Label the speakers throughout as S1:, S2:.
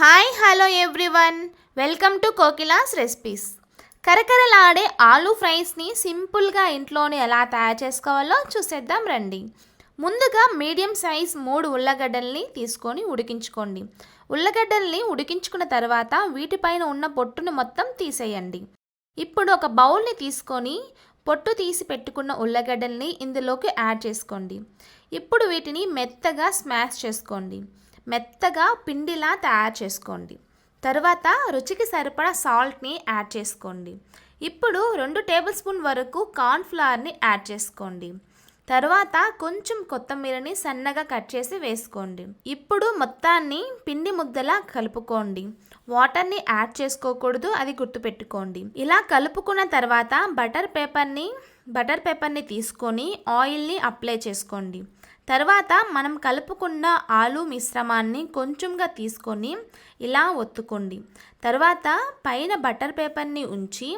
S1: Hi hello everyone welcome to Kokila's recipes కరకరలాడే ఆలూ ఫ్రైస్ని సింపుల్గా ఇంట్లోనే ఎలా తయారు చేసుకోవాలో చూసేద్దాం రండి. ముందుగా మీడియం సైజ్ మూడు ఉల్లగడ్డల్ని తీసుకొని ఉడికించుకోండి. ఉల్లగడ్డల్ని ఉడికించుకున్న తర్వాత వీటిపైన ఉన్న పొట్టును మొత్తం తీసేయండి. ఇప్పుడు ఒక బౌల్ని తీసుకొని పొట్టు తీసి పెట్టుకున్న ఉల్లగడ్డల్ని ఇందులోకి యాడ్ చేసుకోండి. ఇప్పుడు వీటిని మెత్తగా స్మాష్ చేసుకోండి. మెత్తగా పిండిలా తయారు చేసుకోండి. తర్వాత రుచికి సరిపడా సాల్ట్ని యాడ్ చేసుకోండి. ఇప్పుడు రెండు టేబుల్ స్పూన్ వరకు కార్న్ ఫ్లవర్ని యాడ్ చేసుకోండి. తర్వాత కొంచెం కొత్తిమీరని సన్నగా కట్ చేసి వేసుకోండి. ఇప్పుడు మొత్తాన్ని పిండి ముద్దలా కలుపుకోండి. వాటర్ని యాడ్ చేసుకోకూడదు అది గుర్తుపెట్టుకోండి. ఇలా కలుపుకున్న తర్వాత బటర్ పేపర్ని బటర్ పేపర్ని తీసుకొని ఆయిల్ని అప్లై చేసుకోండి. తర్వాత మనం కలుపుకున్న ఆలు మిశ్రమాన్ని కొంచెంగా తీసుకొని ఇలా ఒత్తుకోండి. తర్వాత పైన బటర్ పేపర్ని ఉంచి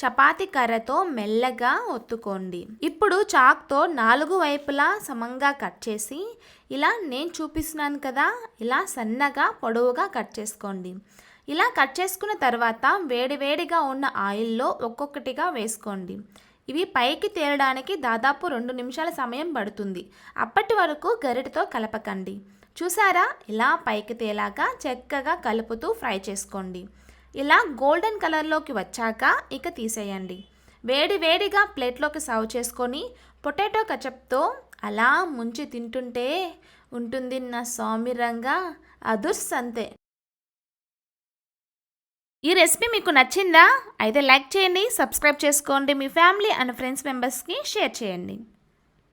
S1: చపాతి కర్రతో మెల్లగా ఒత్తుకోండి. ఇప్పుడు చాక్తో నాలుగు వైపులా సమంగా కట్ చేసి ఇలా నేను చూపిస్తున్నాను కదా ఇలా సన్నగా పొడవుగా కట్ చేసుకోండి. ఇలా కట్ చేసుకున్న తర్వాత వేడివేడిగా ఉన్న ఆయిల్లో ఒక్కొక్కటిగా వేసుకోండి. ఇవి పైకి తేలడానికి దాదాపు రెండు నిమిషాల సమయం పడుతుంది. అప్పటి వరకు గరిటతో కలపకండి. చూసారా? ఇలా పైకి తేలాక చక్కగా కలుపుతూ ఫ్రై చేసుకోండి. ఇలా గోల్డెన్ కలర్లోకి వచ్చాక ఇక తీసేయండి. వేడి వేడిగా ప్లేట్లోకి సర్వ్ చేసుకొని పొటాటో కచప్తో అలా ముంచి తింటుంటే ఉంటుంది నా సౌమ్యంగా అదుర్స్ అంతే ఈ రెసిపీ మీకు నచ్చిందా? అయితే లైక్ చేయండి సబ్స్క్రైబ్ చేసుకోండి. మీ ఫ్యామిలీ అండ్ ఫ్రెండ్స్ మెంబర్స్కి షేర్ చేయండి.